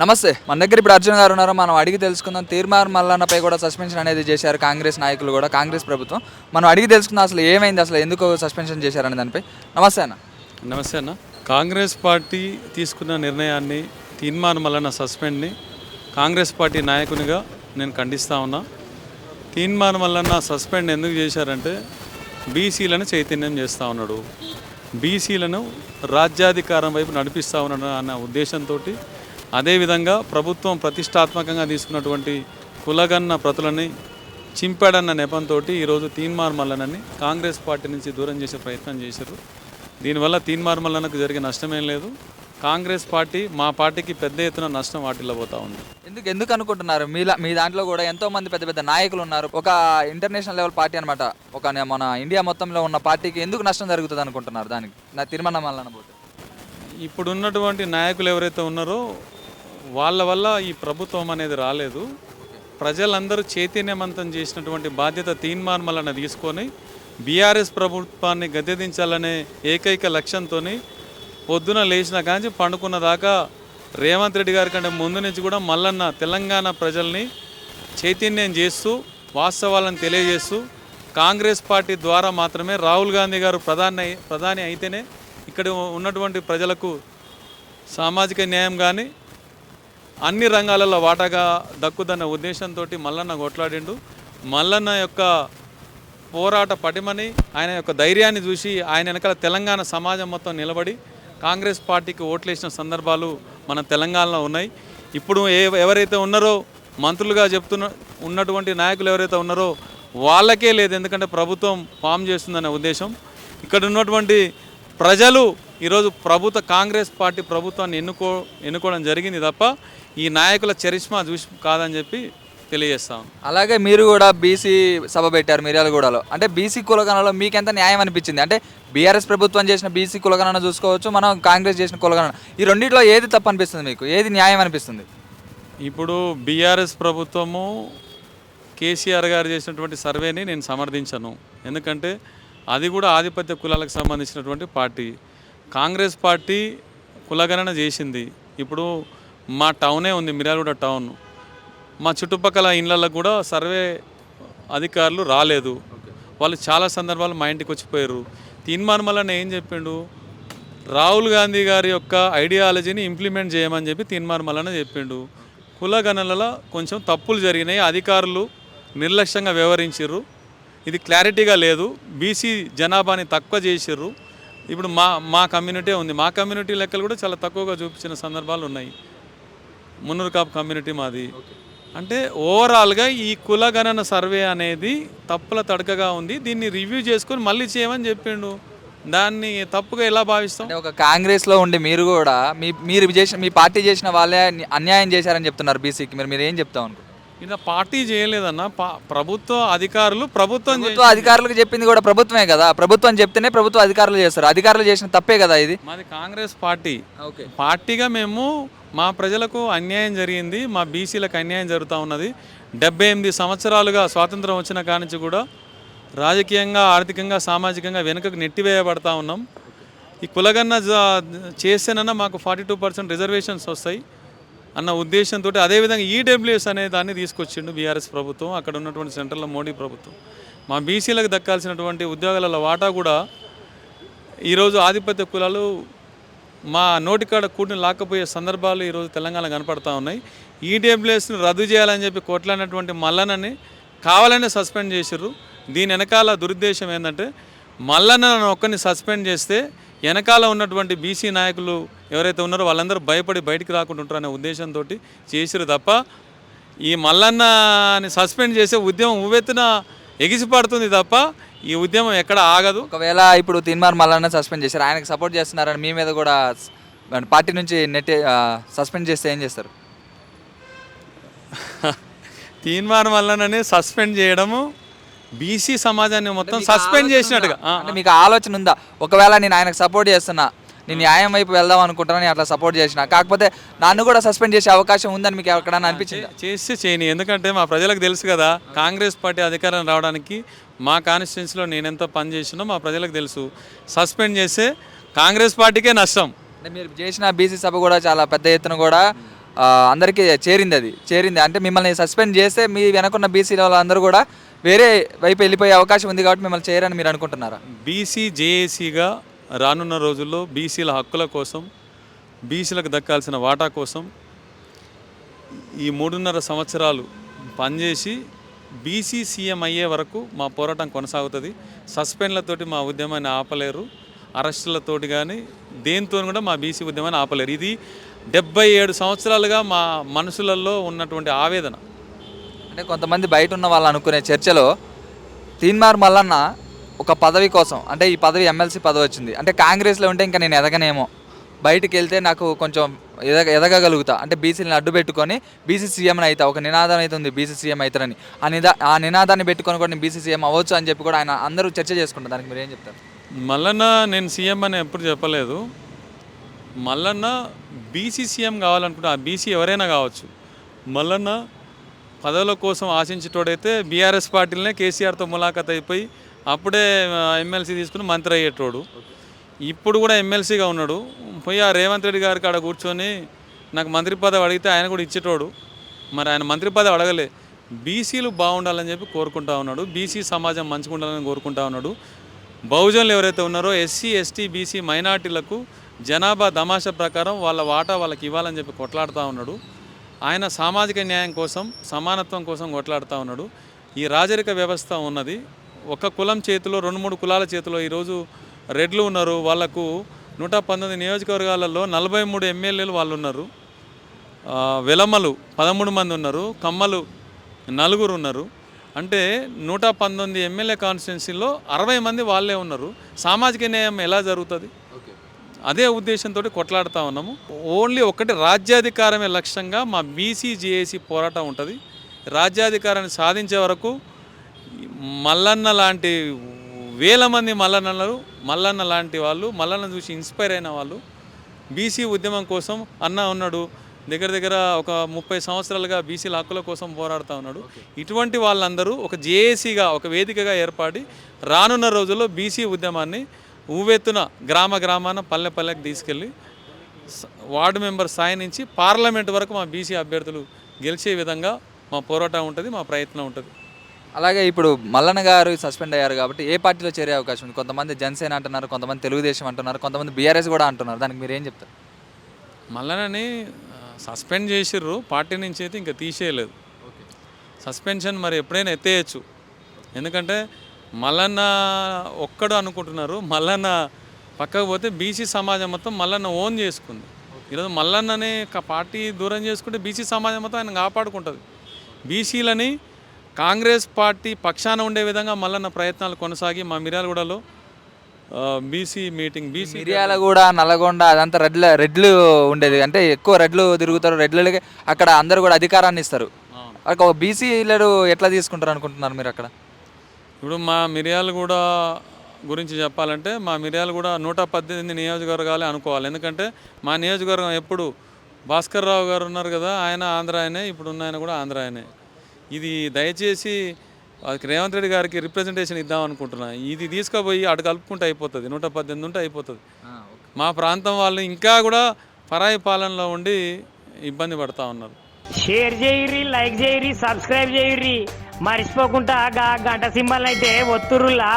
నమస్తే. మన దగ్గర ఇప్పుడు అర్జున్ గారు ఉన్నారు మనం అడిగి తెలుసుకుందాం. తీర్మార్ మల్లన్నపై కూడా సస్పెన్షన్ అనేది చేశారు కాంగ్రెస్ నాయకులు కూడా కాంగ్రెస్ ప్రభుత్వం. మనం అడిగి తెలుసుకుందాం అసలు ఏమైంది అసలు ఎందుకు సస్పెన్షన్ చేశారనే దానిపై. నమస్తే అన్న. నమస్తే అన్న. కాంగ్రెస్ పార్టీ తీసుకున్న నిర్ణయాన్ని తీర్మానం మల్లన్న సస్పెండ్ని కాంగ్రెస్ పార్టీ నాయకునిగా నేను ఖండిస్తా ఉన్నా. తీర్మానం మల్లన్న సస్పెండ్ ఎందుకు చేశారంటే బీసీలను చైతన్యం చేస్తూ ఉన్నాడు. బీసీలను రాజ్యాధికారం వైపు నడిపిస్తూ ఉన్నాడు అన్న ఉద్దేశంతో అదేవిధంగా ప్రభుత్వం ప్రతిష్టాత్మకంగా తీసుకున్నటువంటి కులగన్న ప్రతులని చింపాడన్న నెపంతో ఈరోజు తీన్మార్ మల్లనని కాంగ్రెస్ పార్టీ నుంచి దూరం చేసే ప్రయత్నం చేశారు. దీనివల్ల తీన్మార్ మల్లనకు జరిగే నష్టమేం లేదు. కాంగ్రెస్ పార్టీ మా పార్టీకి పెద్ద ఎత్తున నష్టం వాటిల్లబోతా ఉంది. ఎందుకు ఎందుకు అనుకుంటున్నారు? మీ మీ దాంట్లో కూడా ఎంతో మంది పెద్ద పెద్ద నాయకులు ఉన్నారు. ఒక ఇంటర్నేషనల్ లెవెల్ పార్టీ అనమాట ఒక మన ఇండియా మొత్తంలో ఉన్న పార్టీకి ఎందుకు నష్టం జరుగుతుంది అనుకుంటున్నారు దానికి? నా తీర్మానం పోతే. ఇప్పుడు ఉన్నటువంటి నాయకులు ఎవరైతే ఉన్నారో వాళ్ళ వల్ల ఈ ప్రభుత్వం అనేది రాలేదు. ప్రజలందరూ చైతన్యవంతం చేసినటువంటి బాధ్యత తీన్మార్మలను తీసుకొని బీఆర్ఎస్ ప్రభుత్వాన్ని గద్దెదించాలనే ఏకైక లక్ష్యంతో పొద్దున లేచిన కాంచి పండుకున్న దాకా రేవంత్ రెడ్డి గారి కంటే ముందు నుంచి కూడా మల్లన్న తెలంగాణ ప్రజల్ని చైతన్యం చేస్తూ వాస్తవాలను తెలియజేస్తూ కాంగ్రెస్ పార్టీ ద్వారా మాత్రమే రాహుల్ గాంధీ గారు ప్రధాని ప్రధాని అయితేనే ఇక్కడ ఉన్నటువంటి ప్రజలకు సామాజిక న్యాయం కానీ అన్ని రంగాలలో వాటాగా దక్కుదన్న ఉద్దేశంతో మల్లన్న కొట్లాడిండు. మల్లన్న యొక్క పోరాట పటిమని ఆయన యొక్క ధైర్యాన్ని చూసి ఆయన వెనకాల తెలంగాణ సమాజం మొత్తం నిలబడి కాంగ్రెస్ పార్టీకి ఓట్లేసిన సందర్భాలు మన తెలంగాణలో ఉన్నాయి. ఇప్పుడు ఏ ఎవరైతే ఉన్నారో మంత్రులుగా చెప్తున్న ఉన్నటువంటి నాయకులు ఎవరైతే ఉన్నారో వాళ్ళకే లేదు. ఎందుకంటే ప్రభుత్వం ఫామ్ చేస్తుందనే ఉద్దేశం. ఇక్కడ ఉన్నటువంటి ప్రజలు ఈరోజు ప్రభుత్వ కాంగ్రెస్ పార్టీ ప్రభుత్వాన్ని ఎన్నుకో ఎన్నుకోవడం జరిగింది తప్ప ఈ నాయకుల చరిష్మా చూసి కాదని చెప్పి తెలియజేస్తాం అలాగే మీరు కూడా బీసీ సభ పెట్టారు మిర్యాలగూడలో. అంటే బీసీ కులగణలో మీకు ఎంత న్యాయం అనిపించింది? అంటే బీఆర్ఎస్ ప్రభుత్వం చేసిన బీసీ కులగణన చూసుకోవచ్చు మనం కాంగ్రెస్ చేసిన కులగణన. ఈ రెండిట్లో ఏది తప్పు అనిపిస్తుంది మీకు? ఏది న్యాయం అనిపిస్తుంది? ఇప్పుడు బీఆర్ఎస్ ప్రభుత్వము కేసీఆర్ గారు చేసినటువంటి సర్వేని నేను సమర్థించను. ఎందుకంటే అది కూడా ఆధిపత్య కులాలకు సంబంధించినటువంటి పార్టీ. కాంగ్రెస్ పార్టీ కులగణన చేసింది. ఇప్పుడు మా టౌనే ఉంది మిర్యాలగూడ టౌన్. మా చుట్టుపక్కల ఇళ్ళల్లో కూడా సర్వే అధికారులు రాలేదు. వాళ్ళు చాలా సందర్భాలు మా ఇంటికి వచ్చిపోయారు. తీన్మార్మలని ఏం చెప్పిండు? రాహుల్ గాంధీ గారి యొక్క ఐడియాలజీని ఇంప్లిమెంట్ చేయమని చెప్పి తీన్మార్మలన చెప్పిండు. కులగణనలో కొంచెం తప్పులు జరిగినాయి. అధికారులు నిర్లక్ష్యంగా వ్యవహరించారు ఇది క్లారిటీగా లేదు. బీసీ జనాభాని తక్కువ చేసిర్రు. ఇప్పుడు మా మా కమ్యూనిటీ ఉంది. మా కమ్యూనిటీ లెక్కలు కూడా చాలా తక్కువగా చూపించిన సందర్భాలు ఉన్నాయి. మున్నూరు కాపు కమ్యూనిటీ మాది. అంటే ఓవరాల్గా ఈ కులగణన సర్వే అనేది తప్పుల తడకగా ఉంది. దీన్ని రివ్యూ చేసుకొని మళ్ళీ చేయమని చెప్పిండు. దాన్ని తప్పుగా ఎలా భావిస్తాం? అంటే ఒక కాంగ్రెస్లో ఉండి మీరు కూడా మీ మీరు చేసిన మీ పార్టీ చేసిన వాళ్ళే అన్యాయం చేశారని చెప్తున్నారు బీసీకి. మీరు మీరు ఏం చెప్తాం ఇలా పార్టీ చేయలేదన్న ప్రభుత్వ అధికారులు ప్రభుత్వం అధికారులకు చెప్పింది కూడా ప్రభుత్వమే కదా. ప్రభుత్వం చెప్తేనే ప్రభుత్వ అధికారులు చేస్తారు. అధికారులు చేసిన తప్పే కదా ఇది? మాది కాంగ్రెస్ పార్టీ. ఓకే. పార్టీగా మేము మా ప్రజలకు అన్యాయం జరిగింది మా బీసీలకు అన్యాయం జరుగుతూ ఉన్నది. డెబ్బై ఎనిమిది సంవత్సరాలుగా స్వాతంత్రం వచ్చిన కాడి నుంచి కూడా రాజకీయంగా ఆర్థికంగా సామాజికంగా వెనుకకు నెట్టివేయబడతా ఉన్నాం. ఈ కులగన్న చేస్తేనన్నా మాకు ఫార్టీ టూ పర్సెంట్ రిజర్వేషన్స్ వస్తాయి. అన్న ఉద్దేశంతో అదేవిధంగా ఈడబ్ల్యూఎస్ అనే దాన్ని తీసుకొచ్చిండు బీఆర్ఎస్ ప్రభుత్వం. అక్కడ ఉన్నటువంటి సెంట్రల్లో మోడీ ప్రభుత్వం. మా బీసీలకు దక్కాల్సినటువంటి ఉద్యోగాల వాటా కూడా ఈరోజు ఆధిపత్య కులాలు మా నోటికాడ కూడిని లాక్కపోయే సందర్భాలు ఈరోజు తెలంగాణ కనపడతా ఉన్నాయి. ఈడబ్ల్యూఎస్ని రద్దు చేయాలని చెప్పి కొట్లాడినటువంటి మల్లన్నని కావాలనే సస్పెండ్ చేసిర్రు. దీని వెనకాల దురుద్దేశం ఏంటంటే మల్లన్న ఒక్కరిని సస్పెండ్ చేస్తే వెనకాల ఉన్నటువంటి బీసీ నాయకులు ఎవరైతే ఉన్నారో వాళ్ళందరూ భయపడి బయటికి రాకుండా ఉంటారనే ఉద్దేశంతో చేసిరు తప్ప ఈ మల్లన్నని సస్పెండ్ చేసే ఉద్యమం ఉవ్వెత్తున ఎగిసిపడుతుంది తప్ప ఈ ఉద్యమం ఎక్కడ ఆగదు. ఒకవేళ ఇప్పుడు తీన్మార్ మల్లన్న సస్పెండ్ చేశారు ఆయనకు సపోర్ట్ చేస్తున్నారని మీ మీద కూడా పార్టీ నుంచి నెట్ సస్పెండ్ చేస్తే ఏం చేస్తారు? తీన్మార్ వల్లననే సస్పెండ్ చేయడము బీసీ సమాజాన్ని మొత్తం సస్పెండ్ చేసినట్టుగా. అంటే మీకు ఆలోచన ఉందా? ఒకవేళ నేను ఆయనకు సపోర్ట్ చేస్తున్నా నేను న్యాయం వైపు వెళ్దాం అనుకుంటున్నాను అట్లా సపోర్ట్ చేసిన కాకపోతే నన్ను కూడా సస్పెండ్ చేసే అవకాశం ఉందని మీకు ఎక్కడన్నా అనిపించింది? చేస్తే చేయని. ఎందుకంటే మా ప్రజలకు తెలుసు కదా కాంగ్రెస్ పార్టీ అధికారం రావడానికి మా కాన్స్టిట్యున్సీలో నేను ఎంత పని చేసినో మా ప్రజలకు తెలుసు. సస్పెండ్ చేస్తే కాంగ్రెస్ పార్టీకే నష్టం. అంటే మీరు చేసిన బీసీ సభ కూడా చాలా పెద్ద ఎత్తున కూడా అందరికీ చేరింది అది. చేరింది. అంటే మిమ్మల్ని సస్పెండ్ చేస్తే మీ వెనకున్న బీసీ వాళ్ళందరూ కూడా వేరే వైపు వెళ్ళిపోయే అవకాశం ఉంది కాబట్టి మిమ్మల్ని చేయరని మీరు అనుకుంటున్నారా? బీసీ జేఏసీగా రానున్న రోజుల్లో బీసీల హక్కుల కోసం బీసీలకు దక్కాల్సిన వాటా కోసం ఈ మూడున్నర సంవత్సరాలు పనిచేసి బీసీ సీఎం అయ్యే వరకు మా పోరాటం కొనసాగుతుంది. సస్పెండ్లతోటి మా ఉద్యమాన్ని ఆపలేరు. అరెస్టులతోటి కానీ దేనితో కూడా మా బీసీ ఉద్యమాన్ని ఆపలేరు. ఇది డెబ్బై ఏడు సంవత్సరాలుగా మా మనసులలో ఉన్నటువంటి ఆవేదన. అంటే కొంతమంది బయట ఉన్న వాళ్ళు అనుకునే చర్చలో తీన్మార్ మల్లన్న ఒక పదవి కోసం అంటే ఈ పదవి ఎమ్మెల్సీ పదవి వచ్చింది. అంటే కాంగ్రెస్లో ఉంటే ఇంకా నేను ఎదగనేమో. బయటికి వెళ్తే నాకు కొంచెం ఎదగ ఎదగగలుగుతా. అంటే బీసీని అడ్డు పెట్టుకొని బీసీ సీఎం అయితే ఒక నినాదం అయితే ఉంది బీసీ సీఎం అవుతారని ఆ నిదా ఆ నినాదాన్ని పెట్టుకొని కూడా నేను బీసీ సీఎం అవ్వచ్చు అని చెప్పి కూడా ఆయన అందరూ చర్చ చేసుకుంటారు. దానికి మీరు ఏం చెప్తారు? మల్లన్న నేను సీఎం అని ఎప్పుడు చెప్పలేదు. మల్లన్న బీసీ సీఎం కావాలనుకుంటే ఆ బీసీ ఎవరైనా కావచ్చు. మల్లన్న పదవుల కోసం ఆశించేటోడైతే బీఆర్ఎస్ పార్టీలనే కేసీఆర్తో ములాఖత్ అయిపోయి అప్పుడే ఎమ్మెల్సీ తీసుకుని మంత్రి అయ్యేటోడు. ఇప్పుడు కూడా ఎమ్మెల్సీగా ఉన్నాడు. పోయి ఆ రేవంత్ రెడ్డి గారి కాడ కూర్చొని నాకు మంత్రి పదవి అడిగితే ఆయన కూడా ఇచ్చేటోడు. మరి ఆయన మంత్రి పదవి అడగలే. బీసీలు బాగుండాలని చెప్పి కోరుకుంటా ఉన్నాడు. బీసీ సమాజం మంచిగా ఉండాలని కోరుకుంటా ఉన్నాడు. బహుజనులు ఎవరైతే ఉన్నారో ఎస్సీ ఎస్టీ బీసీ మైనార్టీలకు జనాభా దమాషా ప్రకారం వాళ్ళ వాటా వాళ్ళకి ఇవ్వాలని చెప్పి కొట్లాడుతూ ఉన్నాడు. ఆయన సామాజిక న్యాయం కోసం సమానత్వం కోసం కొట్లాడుతూ ఉన్నాడు. ఈ రాజరిక వ్యవస్థ ఉన్నది. ఒక కులం చేతిలో రెండు మూడు కులాల చేతిలో ఈరోజు రెడ్లు ఉన్నారు. వాళ్ళకు నూట పంతొమ్మిది నియోజకవర్గాలలో నలభై మూడు ఎమ్మెల్యేలు వాళ్ళు ఉన్నారు. వెలమలు పదమూడు మంది ఉన్నారు. కమ్మలు నలుగురు ఉన్నారు. అంటే నూట పంతొమ్మిది ఎమ్మెల్యే కాన్స్టిట్యున్సీలో అరవై మంది వాళ్ళే ఉన్నారు. సామాజిక న్యాయం ఎలా జరుగుతుంది? అదే ఉద్దేశంతో కొట్లాడుతూ ఉన్నాము. ఓన్లీ ఒకటి రాజ్యాధికారమే లక్ష్యంగా మా బీసీ జేఏసీ పోరాటం ఉంటుంది. రాజ్యాధికారాన్ని సాధించే వరకు మల్లన్న లాంటి వేల మంది మల్లన్నలు మల్లన్న లాంటి వాళ్ళు మల్లన్న చూసి ఇన్స్పైర్ అయిన వాళ్ళు బీసీ ఉద్యమం కోసం అన్న ఉన్నాడు. దగ్గర దగ్గర ఒక ముప్పై సంవత్సరాలుగా బీసీల హక్కుల కోసం పోరాడుతూ ఉన్నాడు. ఇటువంటి వాళ్ళందరూ ఒక జేఏసీగా ఒక వేదికగా ఏర్పడి రానున్న రోజుల్లో బీసీ ఉద్యమాన్ని ఊవెత్తున గ్రామ గ్రామాన పల్లె పల్లెకి తీసుకెళ్ళి వార్డు మెంబర్ స్థాయి నుంచి పార్లమెంట్ వరకు మా బీసీ అభ్యర్థులు గెలిచే విధంగా మా పోరాటం ఉంటుంది మా ప్రయత్నం ఉంటుంది. అలాగే ఇప్పుడు మల్లన్న గారు సస్పెండ్ అయ్యారు కాబట్టి ఏ పార్టీలో చేరే అవకాశం ఉంది? కొంతమంది జనసేన అంటున్నారు కొంతమంది తెలుగుదేశం అంటున్నారు కొంతమంది బీఆర్ఎస్ కూడా అంటున్నారు. దానికి మీరు ఏం చెప్తారు? మల్లనని సస్పెండ్ చేసిర్రు. పార్టీ నుంచి అయితే ఇంకా తీసేయలేదు. సస్పెన్షన్ మరి ఎప్పుడైనా ఎత్తేయచ్చు. ఎందుకంటే మల్లన్న ఒక్కడు అనుకుంటున్నారు. మల్లన్న పక్కకు పోతే బీసీ సమాజం మొత్తం మల్లన్న ఓన్ చేసుకుంది. ఈరోజు మల్లన్నని ఒక పార్టీ దూరం చేసుకుంటే బీసీ సమాజం మొత్తం ఆయన కాపాడుకుంటుంది. బీసీలని కాంగ్రెస్ పార్టీ పక్షాన ఉండే విధంగా మల్లన్న ప్రయత్నాలు కొనసాగి మా మిర్యాలగూడలో BC meeting BC Miryalaguda Nalgonda అదంతా రెడ్ల రెడ్లు ఉండేది. అంటే ఎక్కువ రెడ్లు తిరుగుతారు. రెడ్లకి అక్కడ అందరూ కూడా అధికారాన్ని ఇస్తారు. అక్కడ ఒక బీసీ లీడర్ ఎట్లా తీసుకుంటారు అనుకుంటున్నారు మీరు అక్కడ? ఇప్పుడు మా మిర్యాలగూడ గురించి చెప్పాలంటే మా మిర్యాలగూడ నూట పద్దెనిమిది నియోజకవర్గాలే అనుకోవాలి. ఎందుకంటే మా నియోజకవర్గం ఎప్పుడు భాస్కర్ రావు గారు ఉన్నారు కదా ఆయన ఆంధ్ర ఆయనే ఇప్పుడు ఉన్న ఆయన కూడా ఆంధ్ర ఆయనే. ఇది దయచేసి వాళ్ళకి రేవంత్ రెడ్డి గారికి రిప్రజెంటేషన్ ఇద్దాం అనుకుంటున్నా. ఇది తీసుకుపోయి అటు కలుపుకుంటే అయిపోతుంది నూట పద్దెనిమిది ఉంటే అయిపోతుంది. మా ప్రాంతం వాళ్ళు ఇంకా కూడా పరాయి పాలనలో ఉండి ఇబ్బంది పడతా ఉన్నారు. షేర్ చేయుర్రి లైక్ చేయుర్రి సబ్స్క్రైబ్ చేయుర్రి. మర్చిపోకుండా గా గంట సింబల్ అయితే ఒత్తురులా